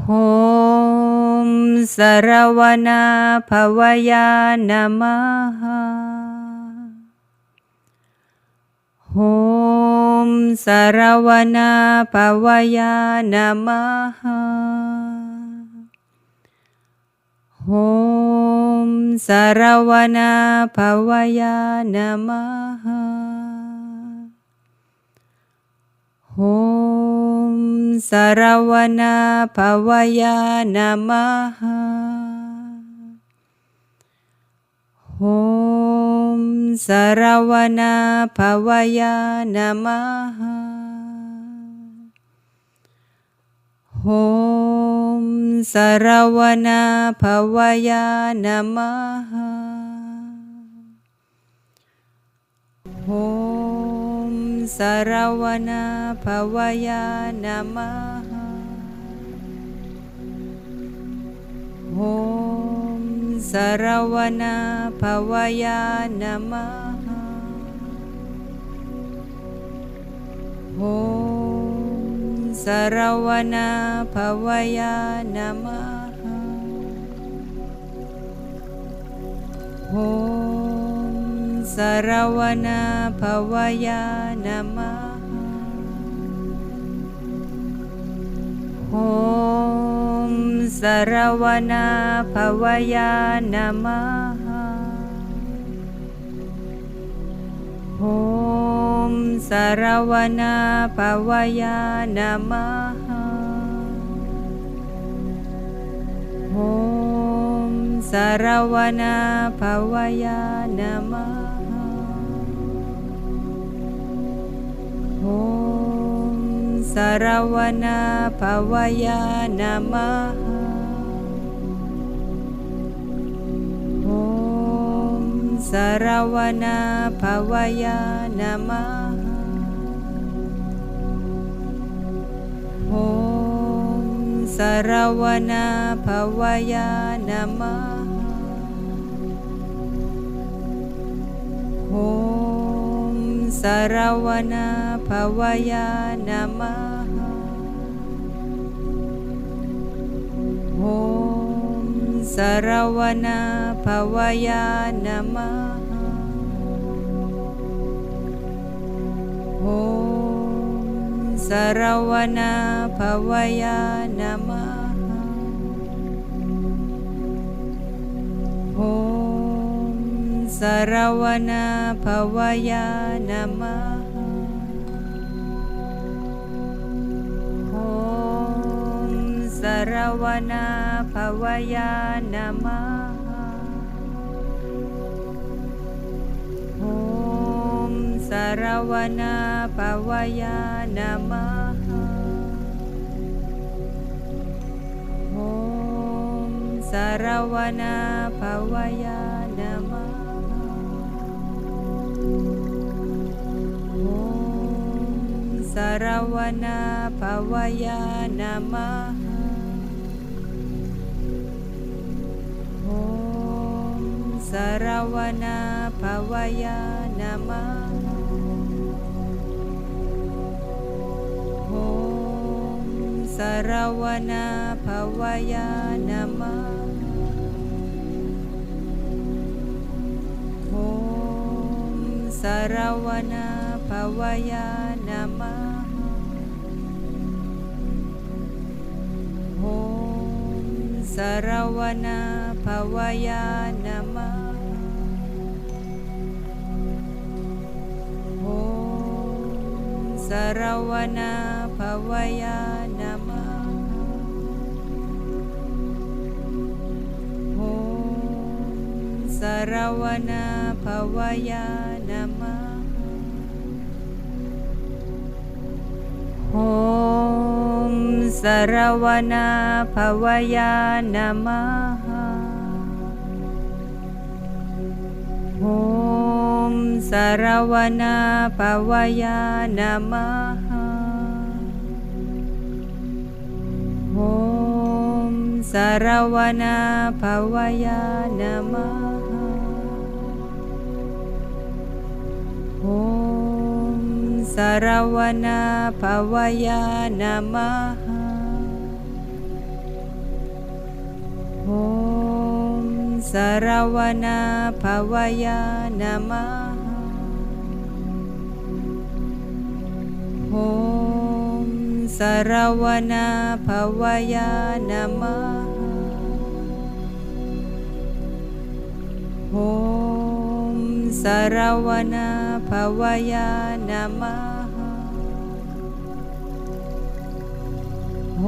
โหมสรวนาภวยานามหาโหมสรวนาภวยานามหาโหมสรวนาภวยานามหา ॐ सरवणभवया नमः ॐ सरवणभवया नमः ॐ सरवणभवया नमः ॐ सरवणभवया नमः ॐ सरवणभवया नमः ॐ सरवणभवया नमः ॐ สรวนาภวยานามหาโหมสรวนาภวยานามหาโหมสรวนาภวยานามหาโหมสรวนาภวยานามห ॐ सरवणभवय नमः ॐ सरवणभवय नमः ॐ सरवणभवय नमः ॐ Sarawana Bhavaya Namah. Om Sarawana Bhavaya Namah. Om Sarawana Bhavaya Namah. Om Saravana भवया नमः ॐ सरवना भवया नमः ॐ सरवना भवया नमः ॐ Saravana भवया มสรวนาภวยานามาโหมสรวนาภวยานามาโหมสรวนาภวยานามาโหมสรวนาภวยานามหา Sarawana Pavaya Nama Om Sarawana Pavaya Nama Om Sarawana Pavaya Nama Om Sarawana Bhavaya Namaha Om Sarawana Bhavaya Namaha Om Sarawana Bhavaya Namaha Om Sarawana Bhavaya Namaha ॐ सरवणभवय नमः ॐ सरवणभवय नमः ॐ सरवणभवय नमः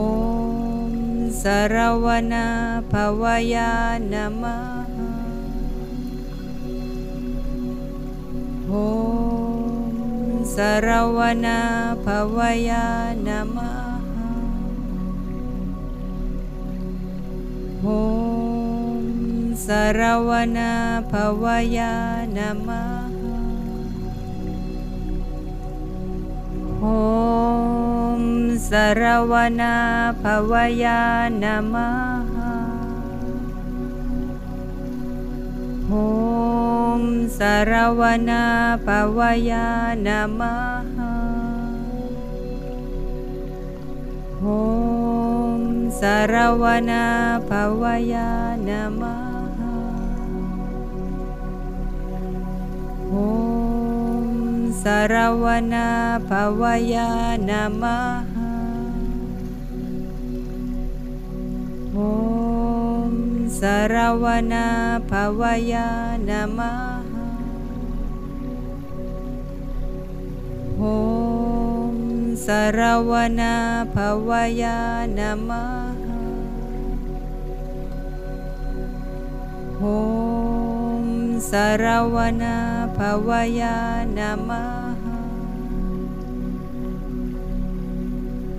ॐ सरवना भवया नमः ॐ सरवना भवया नमः ॐ सरवना भवया नमः ॐ सरवना भवया नमः ॐ सरवना भवया नमः ॐ सरवना भवया नमः ॐ सरवना भवया โอมสารวนาภวยานามะโอมสารวนาภวยานามะโอมสารวนาภวยานามะ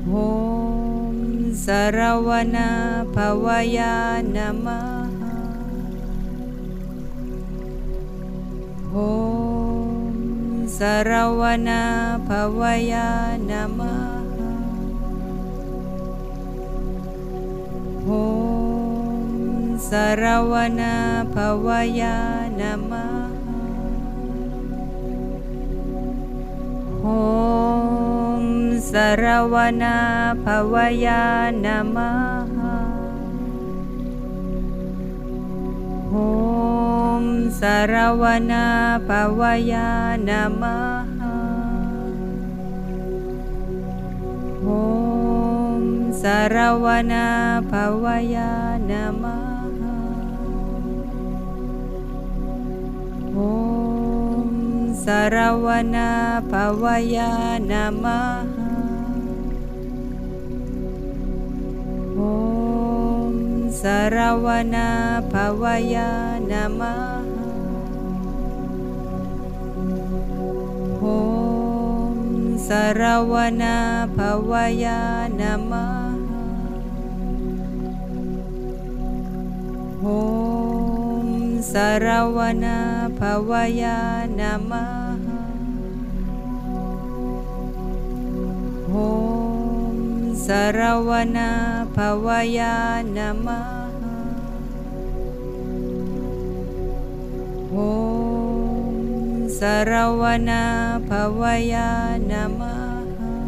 โม सरवना भवया नमः ॐ सरवना भवया नमः ॐ सरवना भवया नमः ॐ सरवना भवया नमः ॐ सरवना भवया नमः ॐ सरवना भवया नमः ॐ सरवना भवया नमः ॐ सरवना भवया नमः ॐ सरवना भवया नमः ॐ Saravana Bhavaya Namaha. Om Saravana Bhavaya Namaha.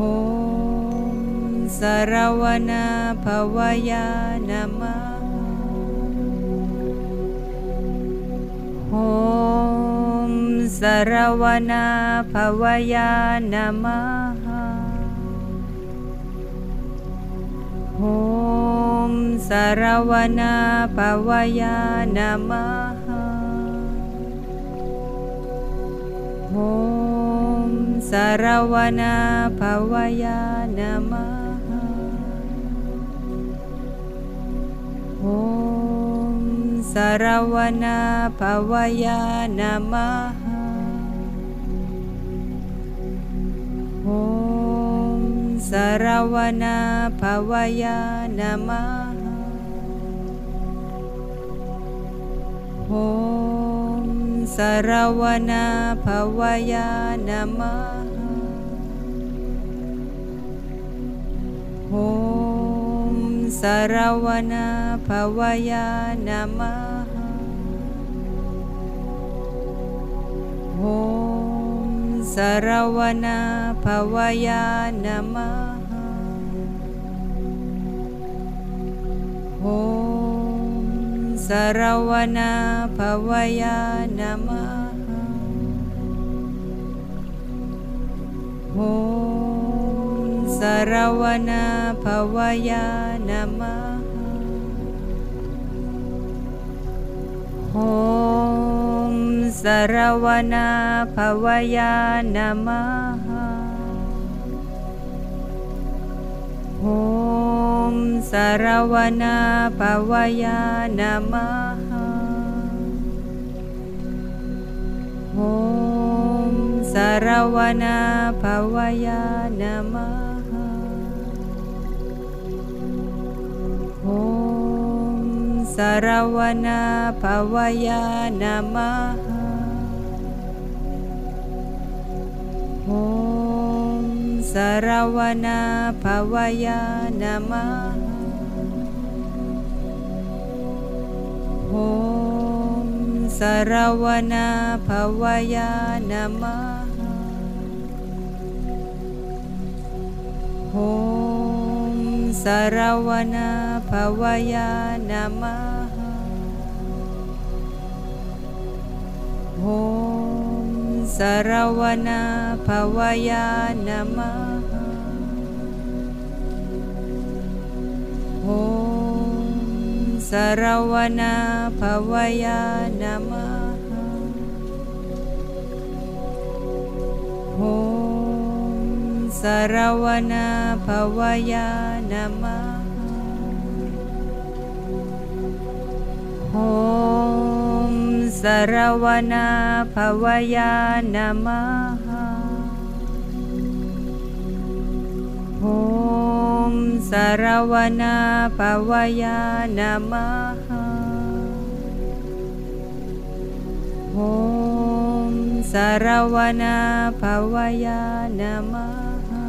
Om Saravana Bhavaya Namaha. Om sarawana Pawaya namaha Om sarawana bhavaya namaha Om sarawana bhavaya namaha Om sarawana bhavaya namaha Om Saravana Bhavaya Namah Om Saravana Bhavaya Namah Om Namah Sarawana Pavaya Namaha Om Sarawana Pavaya Namaha Om Sarawana Pavaya Namaha Oh. Sarawana Bhavaya Namaha. Om Sarawana Bhavaya Namaha. Om Sarawana Bhavaya Namaha. Om Sarawana Bhavaya Namaha. Saravana Pavaya Namaha. Om Saravana Pavaya Namaha. Om Saravana Pavaya Namaha. Om Sarawana Bhavaya Namaha. Om Sarawana Bhavaya Namaha. Om Sarawana Bhavaya Namaha. Om Sarawana Bhavaya Namaha. Om Sarawana Bhavaya Namaha. Om Sarawana Bhavaya Namaha.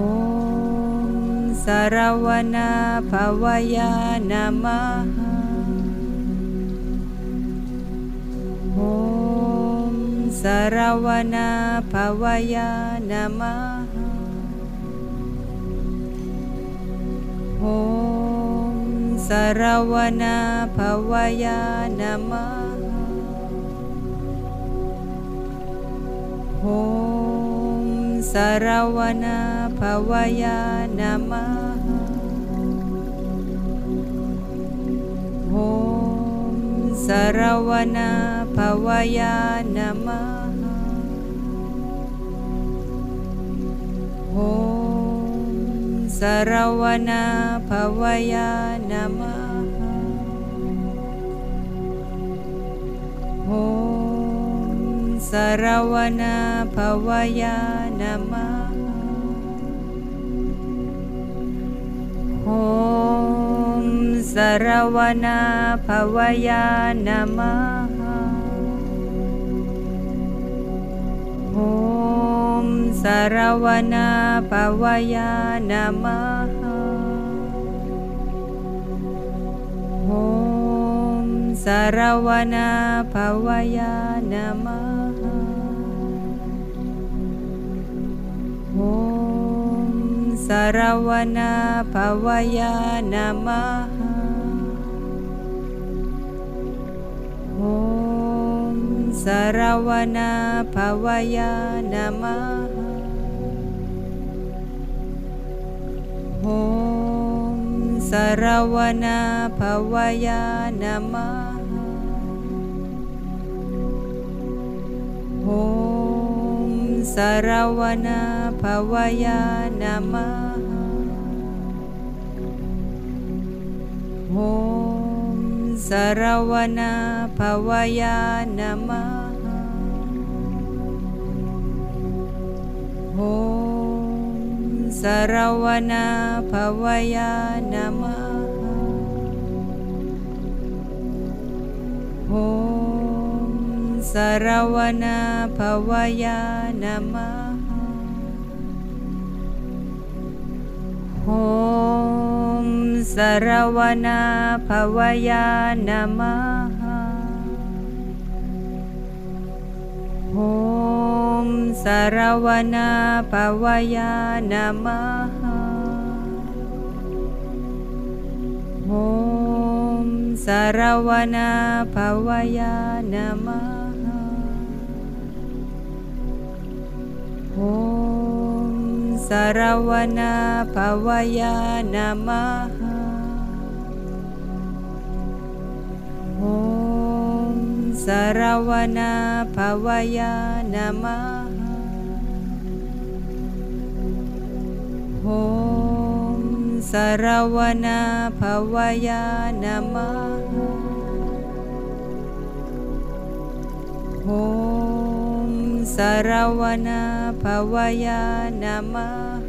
Om Sarawana Bhavaya Namaha. ॐ सरवणभवय नमः ॐ सरवणभवय नमः ॐ सरवणभवय नमः ॐ Sarawana Bhavaya Namaha. Om Sarawana Bhavaya Namaha. Om Sarawana Bhavaya Namaha. Om Saravana Pavaya Namah. Om Saravana Pavaya Namaha Om Saravana Pavaya Namaha Om Saravana Pavaya Namah. ॐ सरवणभवय नमः ॐ सरवणभवय नमः ॐ सरवणभवय नमः ॐ Saravanabhavaya Namaha. Om Saravanabhavaya Namaha. Om Saravanabhavaya Namaha. Om สรวนาภวยานามะโอมสรวนาภวยานามะโอมสรวนาภวยานามะโอมสรวนาภวยานมะโ ॐ सरवणभवय नमः ॐ सरवणभवय नमः ॐ सरवणभवय नमः ॐ सरवणभवय नमः ॐ सरवणभवय नमः